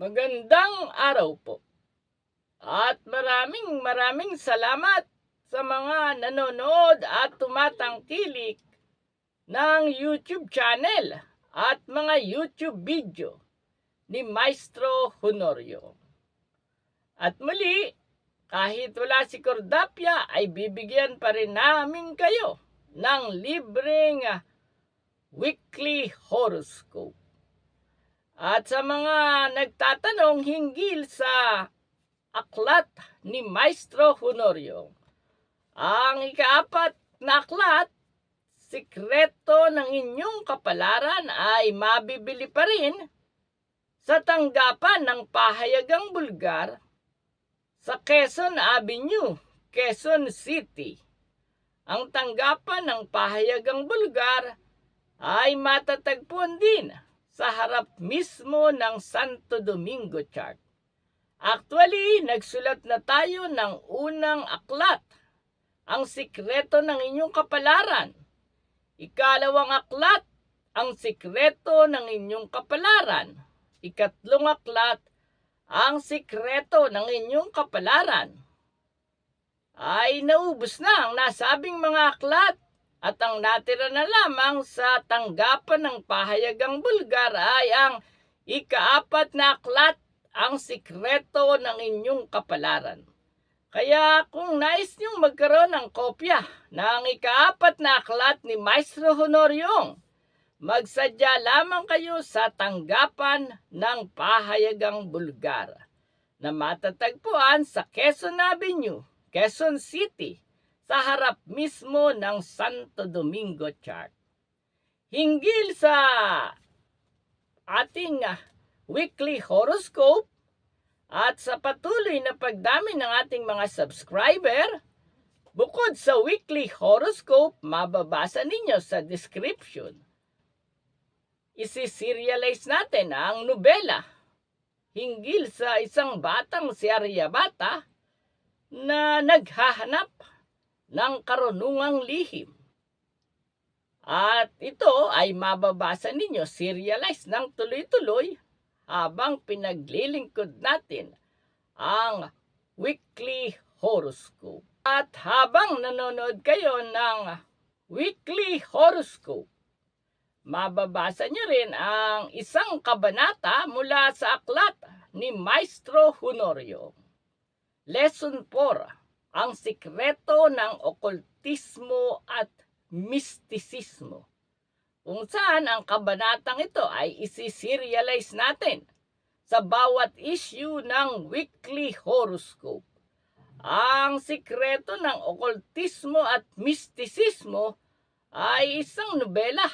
Magandang araw po. At maraming maraming salamat sa mga nanonood at tumatangkilik ng YouTube channel at mga YouTube video ni Maestro Honorio. At muli, kahit wala si Cordapia ay bibigyan pa rin namin kayo ng libreng weekly horoscope. At sa mga nagtatanong hinggil sa aklat ni Maestro Honorio, ang ikaapat na aklat, sikreto ng inyong kapalaran ay mabibili pa rin sa tanggapan ng pahayagang Bulgar sa Quezon Avenue, Quezon City. Ang tanggapan ng pahayagang Bulgar ay matatagpuan din sa harap mismo ng Santo Domingo Chart. Actually, nagsulat na tayo ng unang aklat, ang sikreto ng inyong kapalaran. Ikalawang aklat, ang sikreto ng inyong kapalaran. Ikatlong aklat, ang sikreto ng inyong kapalaran. Ay naubos na ang nasabing mga aklat at ang natira na lamang sa tanggapan ng pahayagang Bulgar ay ang ikaapat na aklat, ang sikreto ng inyong kapalaran. Kaya kung nais niyong magkaroon ng kopya ng ikaapat na aklat ni Maestro Honoriong, magsadya lamang kayo sa tanggapan ng pahayagang Bulgar na matatagpuan sa Quezon Avenue, Quezon City, sa harap mismo ng Santo Domingo Chart. Hinggil sa ating ah, weekly horoscope at sa patuloy na pagdami ng ating mga subscriber, bukod sa weekly horoscope, mababasa ninyo sa description. Isi-serialize natin ang nobela hinggil sa isang batang si Aryabata na naghahanap ng karunungang lihim. At ito ay mababasa ninyo serialize ng tuloy-tuloy habang pinaglilingkod natin ang weekly horoscope. At habang nanonood kayo ng weekly horoscope, mababasa nyo rin ang isang kabanata mula sa aklat ni Maestro Honorio. Lesson 4, ang sikreto ng okultismo at mistisismo. Kung saan ang kabanatang ito ay isi-serialize natin sa bawat issue ng weekly horoscope. Ang sikreto ng okultismo at mistisismo ay isang nobela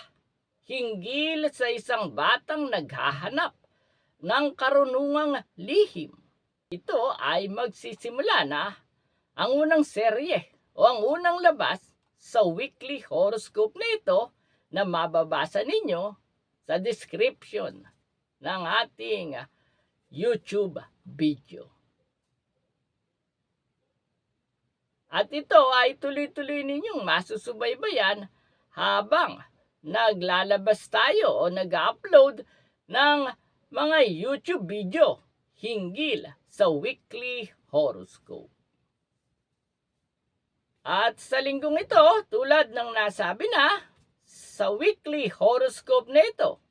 hinggil sa isang batang naghahanap ng karunungang lihim. Ito ay magsisimula na ang unang serye o ang unang labas sa weekly horoscope na ito na mababasa ninyo sa description ng ating YouTube video. At ito ay tuloy-tuloy ninyong masusubaybayan habang naglalabas tayo o nag-upload ng mga YouTube video hinggil sa weekly horoscope. At sa linggong ito, tulad ng nasabi na, sa weekly horoscope na ito,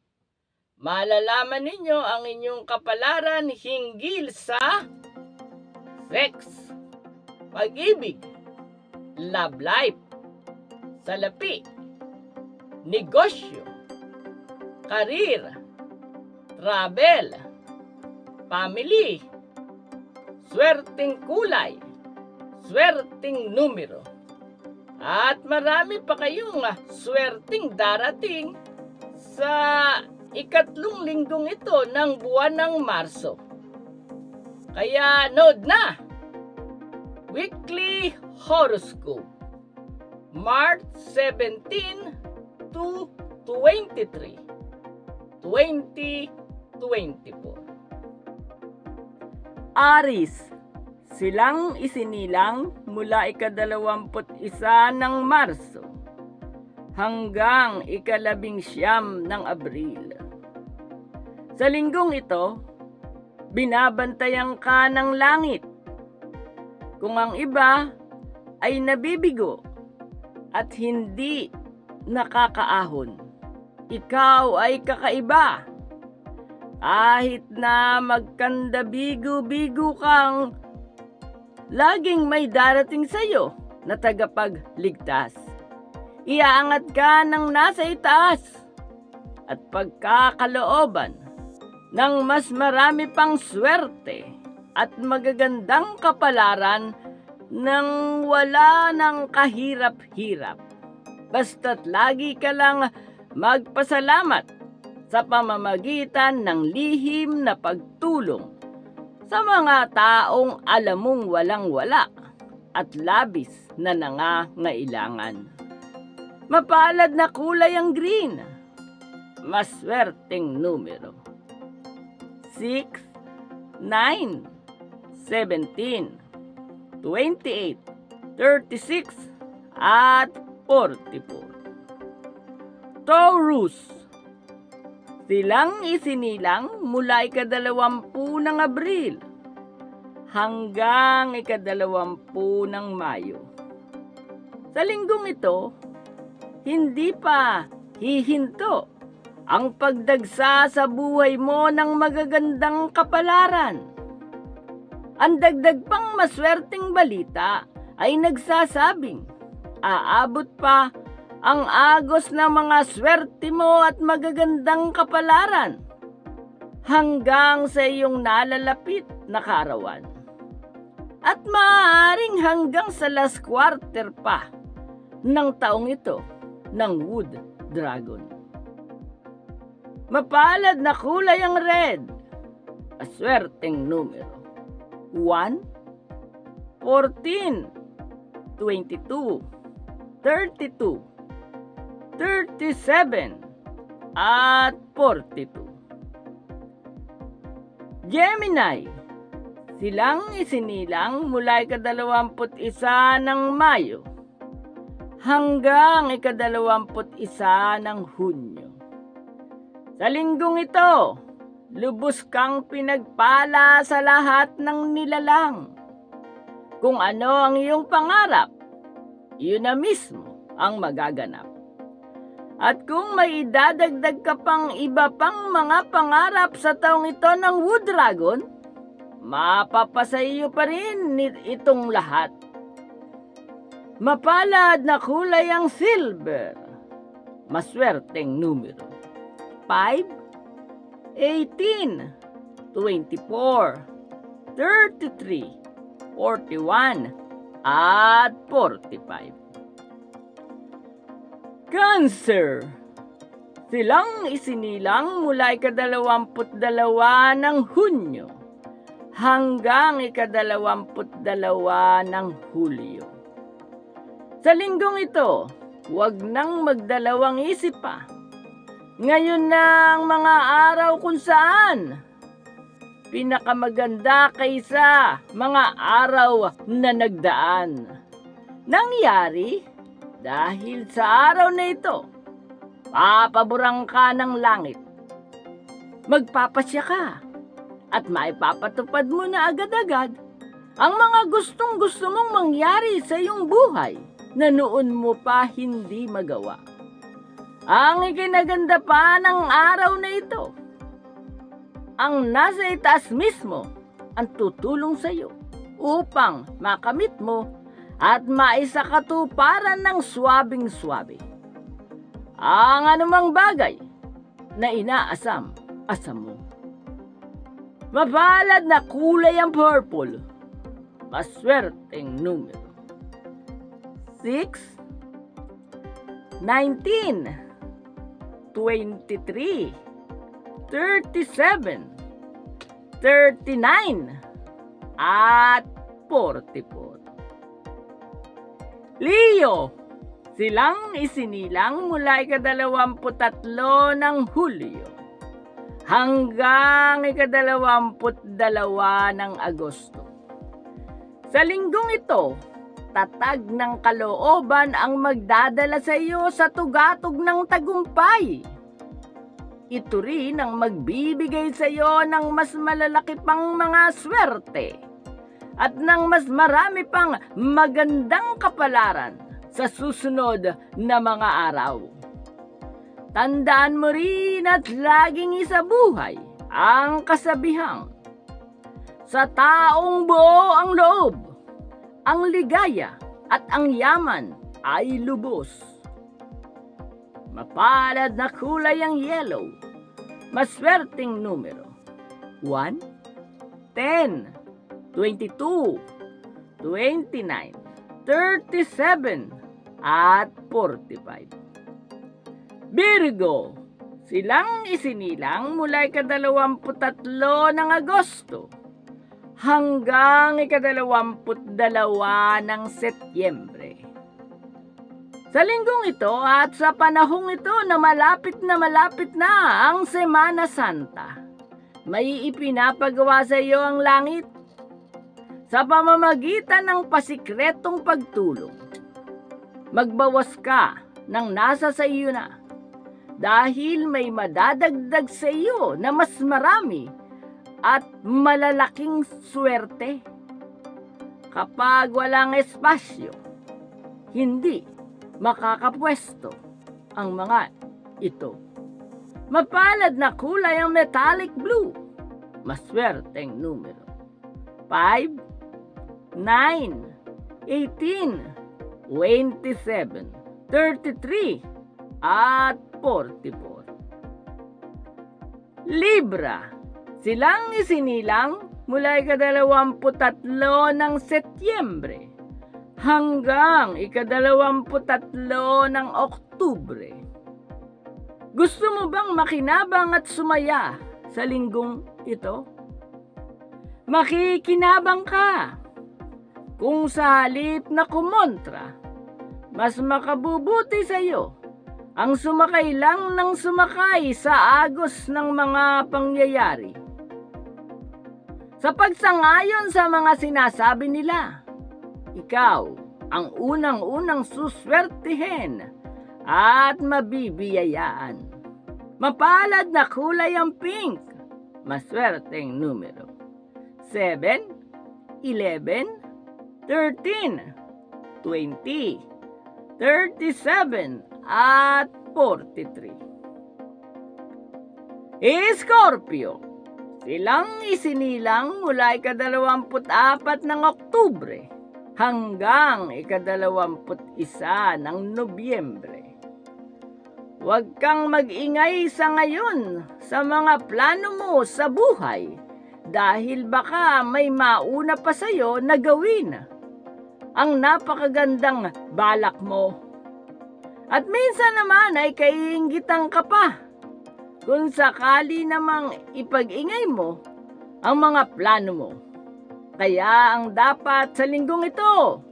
malalaman ninyo ang inyong kapalaran hinggil sa sex, pag-ibig, love life, salapi, negosyo, karir, travel, family, swerteng kulay, swerteng numero. At marami pa kayong ah, swerteng darating sa ikatlong linggong ito ng buwan ng Marso. Kaya nood na! Weekly Horoscope March 17 to 23 2024 Aris Silang isinilang mula ikadalawamput isa ng Marso hanggang ikalabing siyam ng Abril. Sa linggong ito, binabantayan ka ng langit. Kung ang iba ay nabibigo at hindi nakakaahon, ikaw ay kakaiba. Kahit na magkandabigo-bigo kang laging may darating sa'yo na tagapagligtas. Iaangat ka ng nasa itaas at pagkakalooban ng mas marami pang swerte at magagandang kapalaran nang wala ng kahirap-hirap. Basta't lagi ka lang magpasalamat sa pamamagitan ng lihim na pagtulong sa mga taong alam mong walang-wala at labis na nangangailangan. Mapalad na kulay ang green. Maswerteng numero. 6, 9, 17, 28, 36, at 44. Taurus Silang isinilang mula ikadalawampu ng Abril hanggang ikadalawampu ng Mayo. Sa linggong ito, hindi pa hihinto ang pagdagsa sa buhay mo ng magagandang kapalaran. Ang dagdag pang maswerteng balita ay nagsasabing aabot pa ang agos ng mga swerte mo at magagandang kapalaran hanggang sa iyong nalalapit na kaarawan. At maaaring hanggang sa last quarter pa ng taong ito ng Wood Dragon. Mapalad na kulay ang red. Aswerteng numero. 1, 14, 22, 32, 37, at 42. Gemini, silang isinilang mula ikadalawamput isa ng Mayo hanggang ikadalawamput isa ng Hunyo. Sa linggong ito, lubos kang pinagpala sa lahat ng nilalang. Kung ano ang iyong pangarap, yun na mismo ang magaganap. At kung may idadagdag ka pang iba pang mga pangarap sa taong ito ng Wood Dragon, mapapasa iyo pa rin itong lahat. Mapalad na kulay ang silver. Maswerteng numero. 5, 18, 24, 33, 41, at 45. Cancer. Silang isinilang mula ikadalawamput dalawa ng Hunyo hanggang ikadalawamput dalawa ng Hulyo. Sa linggong ito, huwag nang magdalawang isip pa. Ngayon na ang mga araw kung saan pinakamaganda kaysa mga araw na nagdaan. Nangyari dahil sa araw na ito, papaborang ka ng langit. Magpapasya ka at maipapatupad mo na agad-agad ang mga gustong gusto mong mangyari sa iyong buhay na noon mo pa hindi magawa. Ang ikinaganda pa ng araw na ito, ang nasa itaas mismo ang tutulong sa iyo upang makamit mo at maisakatuparan ng swabing-swabe. Ang anumang bagay na inaasam-asam mo. Mapalad na kulay ang purple. Maswerteng numero. 6, 19, 23, 37, 39, at 44. Leo, silang isinilang mula ikadalawamput tatlo ng Hulyo hanggang ikadalawamput dalawa ng Agosto. Sa linggong ito, tatag ng kalooban ang magdadala sa iyo sa tugatog ng tagumpay. ito rin ang magbibigay sa iyo ng mas malalaki pang mga swerte at ng mas marami pang magandang kapalaran sa susunod na mga araw. Tandaan mo rin at laging isabuhay ang kasabihang sa taong buo ang loob, ang ligaya at ang yaman ay lubos. Mapalad na kulay ang yellow, maswerteng numero. 1, 10, 22, 29, 37, at 45. Virgo, silang isinilang mula ikadalawamputatlo ng Agosto hanggang ikadalawamput-dalawa ng Setyembre. Sa linggong ito at sa panahong ito na malapit na malapit na ang Semana Santa, may ipinapagawa sa iyo ang langit sa pamamagitan ng pasikretong pagtulong. Magbawas ka ng nasa sa iyo na dahil may madadagdag sa iyo na mas marami at malalaking swerte. Kapag walang espasyo, hindi makakapwesto ang mga ito. Mapalad na kulay ang metallic blue. Maswerteng numero. 5, 9, 18, 27, 33, at 44. Libra. Silang isinilang mula ikadalawamputatlo ng Setyembre hanggang ikadalawamputatlo ng Oktubre. Gusto mo bang makinabang at sumaya sa linggong ito? Makikinabang ka. Kung sa halip na kumontra, mas makabubuti sa iyo ang sumakay lang ng sumakay sa agos ng mga pangyayari. Sa pagsangayon sa mga sinasabi nila, ikaw ang unang-unang suswertihin at mabibiyayaan. Mapalad na kulay ang pink, maswerteng numero. 7, 11, 13, 20, 37, at 43. Scorpio, silang isinilang mula ikadalawamput-apat ng Oktubre hanggang ikadalawamput-isa ng Nobyembre. Huwag kang mag-ingay sa ngayon sa mga plano mo sa buhay dahil baka may mauna pa sa'yo na gawin ang napakagandang balak mo. At minsan naman ay kaiingitan ka pa kung sakali namang ipag-ingay mo ang mga plano mo. Kaya ang dapat sa linggong ito,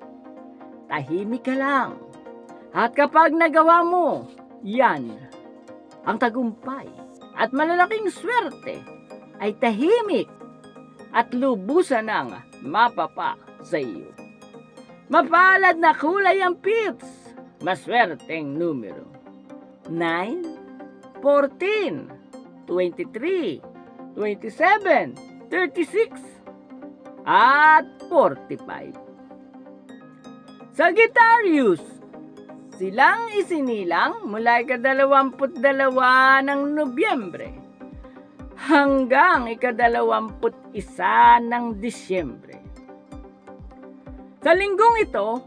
tahimik ka lang. At kapag nagawa mo, yan, ang tagumpay at malalaking swerte ay tahimik at lubusan ng mapapa sa iyo. Mapalad na kulay ang pits, maswerteng numero. 9, 14, 23, 27, 36, at 45. Sagittarius, silang isinilang mula ikadalawamput dalawa ng Nobyembre hanggang ikadalawamput isa ng Disyembre. Sa linggong ito,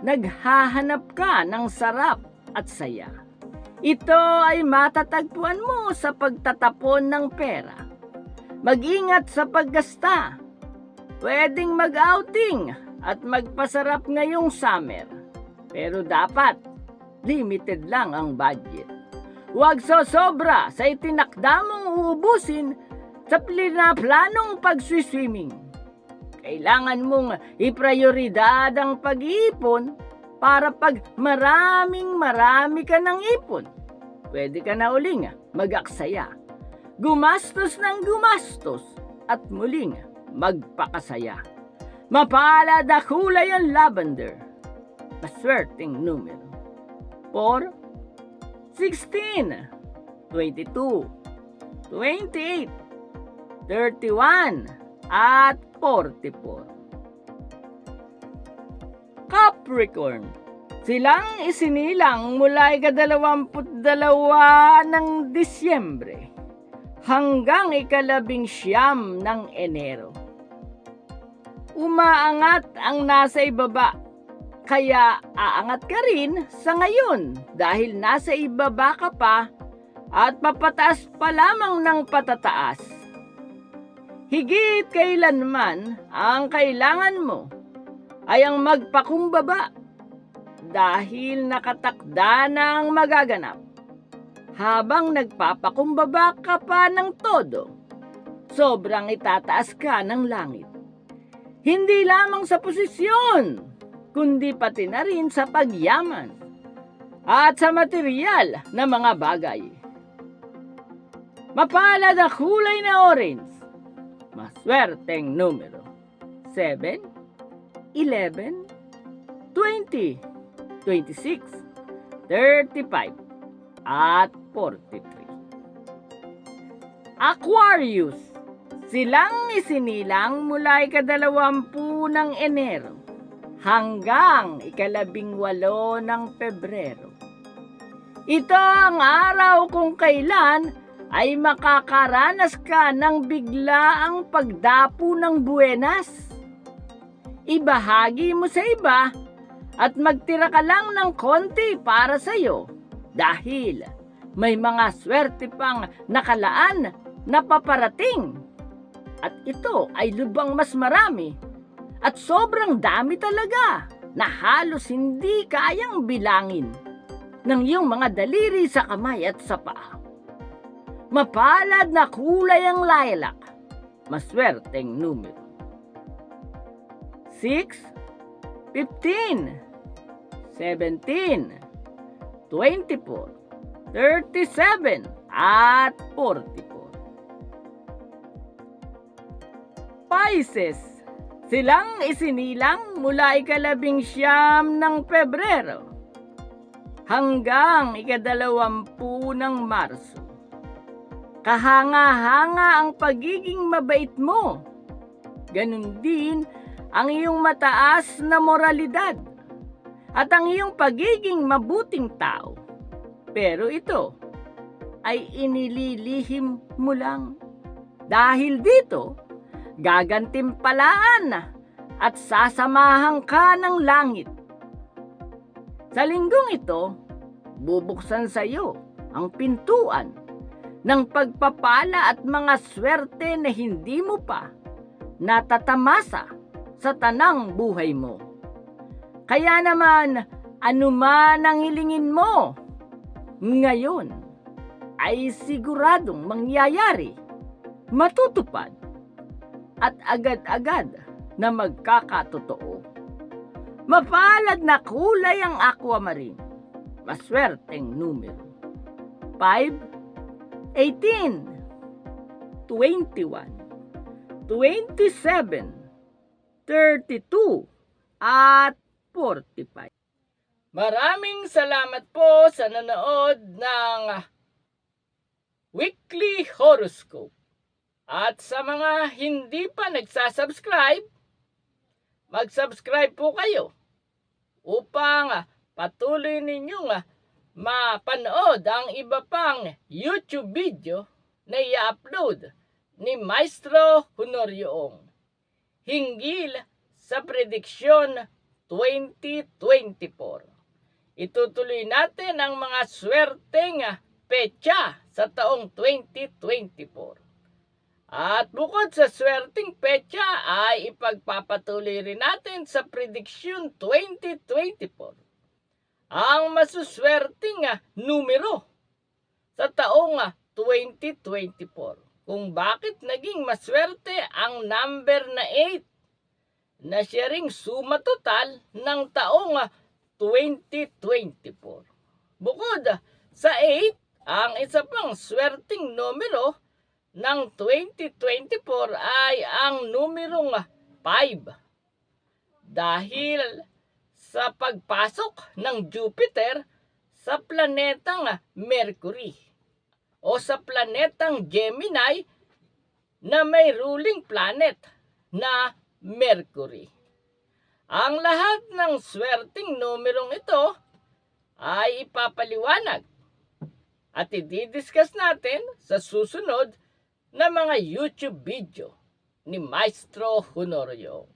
naghahanap ka ng sarap at saya. Ito ay matatagpuan mo sa pagtatapon ng pera. Mag-ingat sa paggasta. Pwedeng mag-outing at magpasarap ngayong summer. Pero dapat, limited lang ang budget. Huwag sosobra sa itinakda mong uubusin sa planong pagswiswimming. Kailangan mong iprioridad ang pag-iipon para pag maraming marami ka ng ipon. Pwede ka na uling mag-aksaya. Gumastos ng gumastos at muling magpakasaya. Mapalad na kulay ang lavender. Maswerteng numero. 4, 16, 22, 28, 31, at 44. Capricorn, silang isinilang mula ikadalawamput dalawa ng Disyembre hanggang ikalabing siyam ng Enero. Umaangat ang nasa ibaba, kaya aangat ka rin sa ngayon dahil nasa ibaba ka pa at papataas pa lamang ng patataas. Higit kailanman ang kailangan mo ay ang magpakumbaba dahil nakatakda ng magaganap. Habang nagpapakumbaba ka pa ng todo, sobrang itataas ka ng langit. Hindi lamang sa posisyon, kundi pati na rin sa pagyaman at sa material na mga bagay. Mapalad na kulay na orange, maswerteng numero 7, 11, 20, 26, 35, at 43. Aquarius, silang isinilang mula ikadalawampu ng Enero hanggang ikalabing walo ng Pebrero. Ito ang araw kung kailan ay makakaranas ka ng biglaang pagdapo ng buenas ibahagi mo sa iba at magtira ka lang ng konti para sa iyo dahil may mga swerte pang nakalaan na paparating. At ito ay lubang mas marami at sobrang dami talaga na halos hindi kayang bilangin ng iyong mga daliri sa kamay at sa paa. Mapalad na kulay ang lilac, maswerteng numero. 6, 15, 17, 24, 37, at 44. Pisces, silang isinilang mula ikalabing siyam ng Pebrero hanggang ikadalawampu ng Marso. Kahanga-hanga ang pagiging mabait mo. Ganon din ang iyong mataas na moralidad at ang iyong pagiging mabuting tao. Pero ito ay inililihim mo lang. Dahil dito, gagantimpalaan at sasamahan ka ng langit. Sa linggong ito, bubuksan sa iyo ang pintuan ng pagpapala at mga swerte na hindi mo pa natatamasa sa tanang buhay mo. Kaya naman, anuman ang hilingin mo, ngayon ay siguradong mangyayari, matutupad, at agad-agad na magkakatotoo. Mapalad na kulay ang aquamarine. Maswerteng numero. 5, 18, 21, 27, 32 at 45. Maraming salamat po sa nanood ng weekly horoscope. At sa mga hindi pa nagsasubscribe, mag-subscribe po kayo upang patuloy ninyong mapanood ang iba pang YouTube video na i-upload ni Maestro Honorioong hinggil sa prediksyon 2024. Itutuloy natin ang mga swerteng petsa sa taong 2024. At bukod sa swerteng petsa ay ipagpapatuloy rin natin sa prediksyon 2024 ang masuswerteng numero sa taong 2024 kung bakit naging maswerte ang number na 8 na siya ring suma total ng taong 2024. Bukod sa 8, ang isa pang swerteng numero ng 2024 ay ang numerong 5. Dahil sa pagpasok ng Jupiter sa planetang Mercury o sa planetang Gemini na may ruling planet na Mercury. Ang lahat ng swerting numerong ito ay ipapaliwanag at i-discuss natin sa susunod na mga YouTube video ni Maestro Honorio.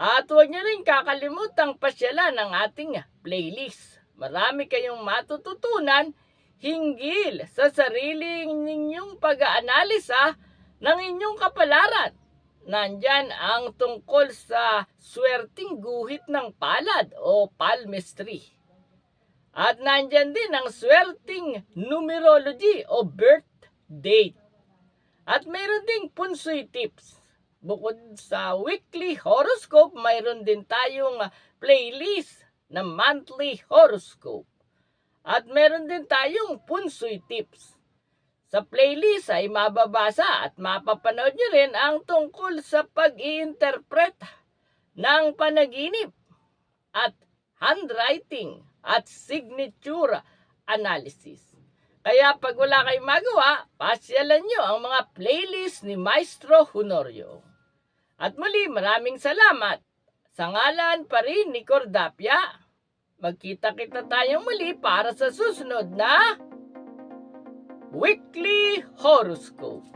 At huwag niyo rin kakalimutang pasyalan ang ating playlist. Marami kayong matututunan hinggil sa sarili ninyong pag-aanalisa ng inyong kapalaran. Nandyan ang tungkol sa swerting guhit ng palad o palmistry. At nandyan din ang swerting numerology o birth date. At mayroon ding punsoy tips. Bukod sa weekly horoscope, mayroon din tayong playlist na monthly horoscope. At meron din tayong punsoy tips. Sa playlist ay mababasa at mapapanood nyo rin ang tungkol sa pag-i-interpret ng panaginip at handwriting at signature analysis. Kaya pag wala kayong magawa, pasyalan nyo ang mga playlist ni Maestro Honorio. At muli, maraming salamat. Sa ngalan pa rin ni Cordapia, magkita-kita tayong muli para sa susunod na Weekly Horoscope.